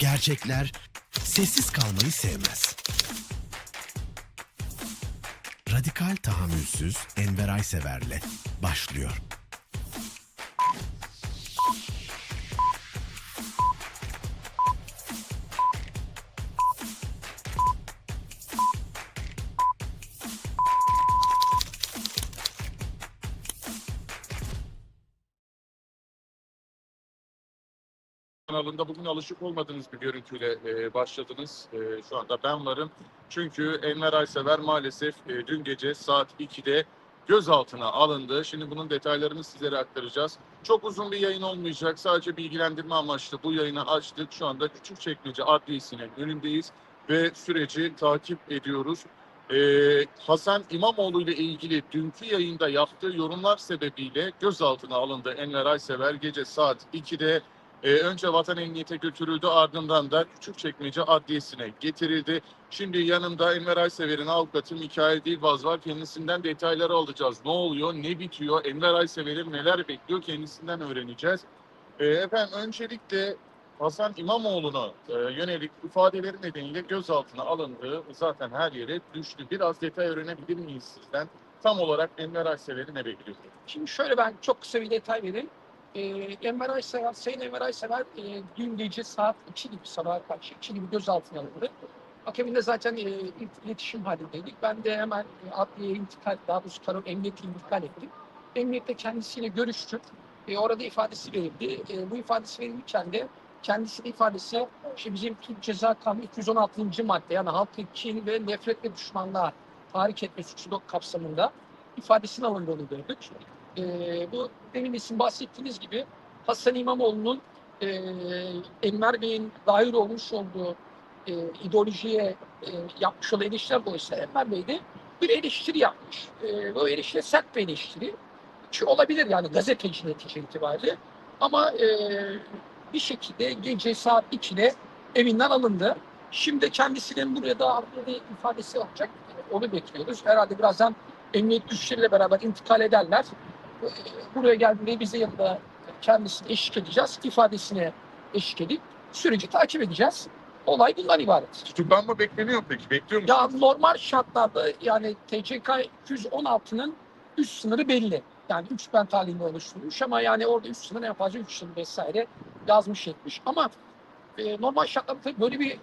Gerçekler sessiz kalmayı sevmez. Radikal tahammülsüz Enver Aysever'le başlıyor. Kanalında bugün alışık olmadığınız bir görüntüyle e, başladınız. E, şu anda ben varım. Çünkü Enver Aysever maalesef e, dün gece saat 2'de gözaltına alındı. Şimdi bunun detaylarını sizlere aktaracağız. Çok uzun bir yayın olmayacak. Sadece bilgilendirme amaçlı bu yayını açtık. Şu anda Küçükçekmece Adliyesi'nin önündeyiz ve süreci takip ediyoruz. Ee, Hasan İmamoğlu ile ilgili dünkü yayında yaptığı yorumlar sebebiyle gözaltına alındı Enver Aysever gece saat 2'de ee, önce vatan emniyete götürüldü ardından da Küçükçekmece Adliyesi'ne getirildi. Şimdi yanımda Enver Aysever'in avukatı Mikail Dilbaz var. Kendisinden detayları alacağız. Ne oluyor, ne bitiyor, Enver Aysever'in neler bekliyor kendisinden öğreneceğiz. Ee, efendim öncelikle Hasan İmamoğlu'na e, yönelik ifadeleri nedeniyle gözaltına alındığı zaten her yere düştü. Biraz detay öğrenebilir miyiz sizden? Tam olarak Enver Aysever'i ne bekliyor? Şimdi şöyle ben çok kısa bir detay vereyim. Ee, Enver Aysever, Sayın Enver Aysever e, dün gece saat 2 gibi sabaha karşı 2 gibi gözaltına alındı. Akabinde zaten e, il- iletişim halindeydik. Ben de hemen e, adliyeye intikal, daha doğrusu karar emniyete intikal ettim. Emniyette kendisiyle görüştük. E, orada ifadesi verildi. E, bu ifadesi verilirken de kendisi de ifadesi işte bizim Türk Ceza Kanunu 216. madde yani halkı kin ve nefret ve düşmanlığa tahrik etme suçu kapsamında ifadesinin alındığını gördük. Ee, bu demin de sizin bahsettiğiniz gibi Hasan İmamoğlu'nun e, Enver Bey'in dair olmuş olduğu e, ideolojiye e, yapmış olduğu eleştiriler dolayısıyla Enver Bey de bir eleştiri yapmış. E, bu eleştiri sert bir eleştiri. Ki olabilir yani gazeteci netice itibariyle. Ama e, bir şekilde gece saat 2'de evinden alındı. Şimdi kendisinin buraya da adli ifadesi olacak. Onu bekliyoruz. Herhalde birazdan emniyet güçleriyle beraber intikal ederler. Ee, Buraya geldiğinde biz de yanında kendisini eşlik edeceğiz. ifadesine eşlik edip süreci takip edeceğiz. Olay bundan ibaret. Tutuklanma bekleniyor peki? Bekliyor musunuz? Ya normal şartlarda yani TCK 216'nın üst sınırı belli. Yani 3 bent halinde oluşturulmuş ama yani orada üst sınır en fazla 3 yıl vesaire yazmış etmiş. Ama e, normal şartlarda böyle bir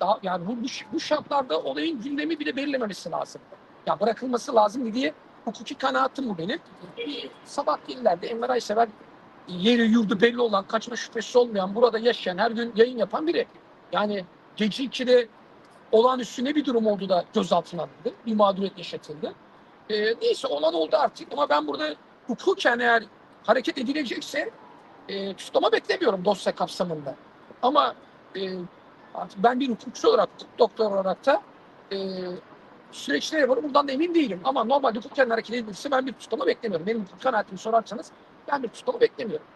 daha yani bu, bu, bu şartlarda olayın gündemi bile belirlememesi lazım. Ya bırakılması lazım diye hukuki kanaatim bu benim. Sabah illerde Enver Aysever yeri yurdu belli olan, kaçma şüphesi olmayan, burada yaşayan, her gün yayın yapan biri. Yani gece 2'de olağanüstü ne bir durum oldu da gözaltına alındı. Bir mağduriyet yaşatıldı. Ee, neyse olan oldu artık ama ben burada hukuken eğer hareket edilecekse e, tutuklama beklemiyorum dosya kapsamında. Ama e, artık ben bir hukukçu olarak, doktor olarak da e, süreçte yaparım. Bundan da emin değilim. Ama normalde hukuken hareket edilirse ben bir tutuklama beklemiyorum. Benim hukuk kanaatimi sorarsanız ben bir tutuklama beklemiyorum.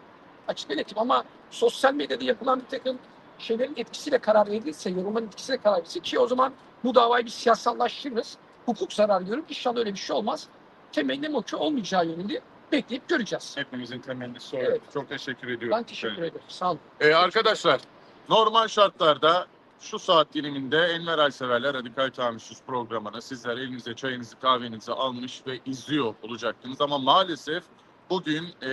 Açık ve netim ama sosyal medyada yapılan bir takım şeylerin etkisiyle karar verilirse, yorumların etkisiyle karar verilirse ki o zaman bu davayı bir siyasallaştırırız. Hukuk zarar görür. İnşallah öyle bir şey olmaz. Temennim o ki olmayacağı yönünde bekleyip göreceğiz. Hepimizin temennisi o. Evet. Çok teşekkür ediyorum. Ben teşekkür ederim. Sağ olun. Ee, arkadaşlar normal şartlarda şu saat diliminde Enver Ayseverler Radikal Tahammülsüz programını sizler elinize çayınızı kahvenizi almış ve izliyor olacaktınız. Ama maalesef bugün e,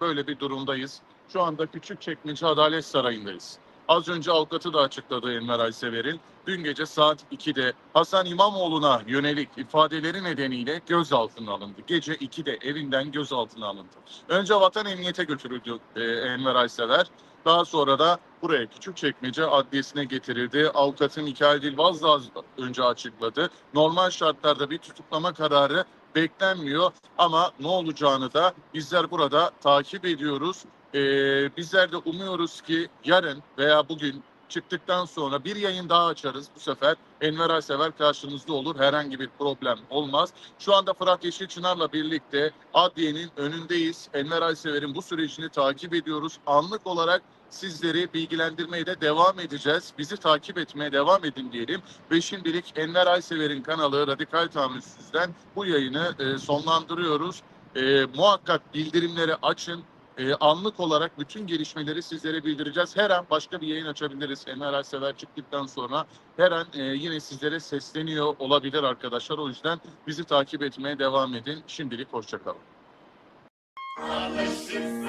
böyle bir durumdayız. Şu anda Küçükçekmece Adalet Sarayı'ndayız. Az önce avukatı da açıkladı Enver Aysever'in. Dün gece saat 2'de Hasan İmamoğlu'na yönelik ifadeleri nedeniyle gözaltına alındı. Gece 2'de evinden gözaltına alındı. Önce vatan emniyete götürüldü e, Enver Aysever. Daha sonra da buraya Küçükçekmece Adliyesi'ne getirildi. Avukatı Mikail Dilbaz da önce açıkladı. Normal şartlarda bir tutuklama kararı beklenmiyor ama ne olacağını da bizler burada takip ediyoruz. Ee, bizler de umuyoruz ki yarın veya bugün çıktıktan sonra bir yayın daha açarız. Bu sefer Enver Aysever karşınızda olur. Herhangi bir problem olmaz. Şu anda Fırat Yeşilçınar'la birlikte adliyenin önündeyiz. Enver Aysever'in bu sürecini takip ediyoruz. Anlık olarak sizleri bilgilendirmeye de devam edeceğiz. Bizi takip etmeye devam edin diyelim. Ve şimdilik Enver Aysever'in kanalı Radikal Tahammülsüz'den bu yayını e, sonlandırıyoruz. E, muhakkak bildirimleri açın. E, anlık olarak bütün gelişmeleri sizlere bildireceğiz. Her an başka bir yayın açabiliriz. Enver Aysever çıktıktan sonra her an e, yine sizlere sesleniyor olabilir arkadaşlar. O yüzden bizi takip etmeye devam edin. Şimdilik hoşçakalın. Alışırsın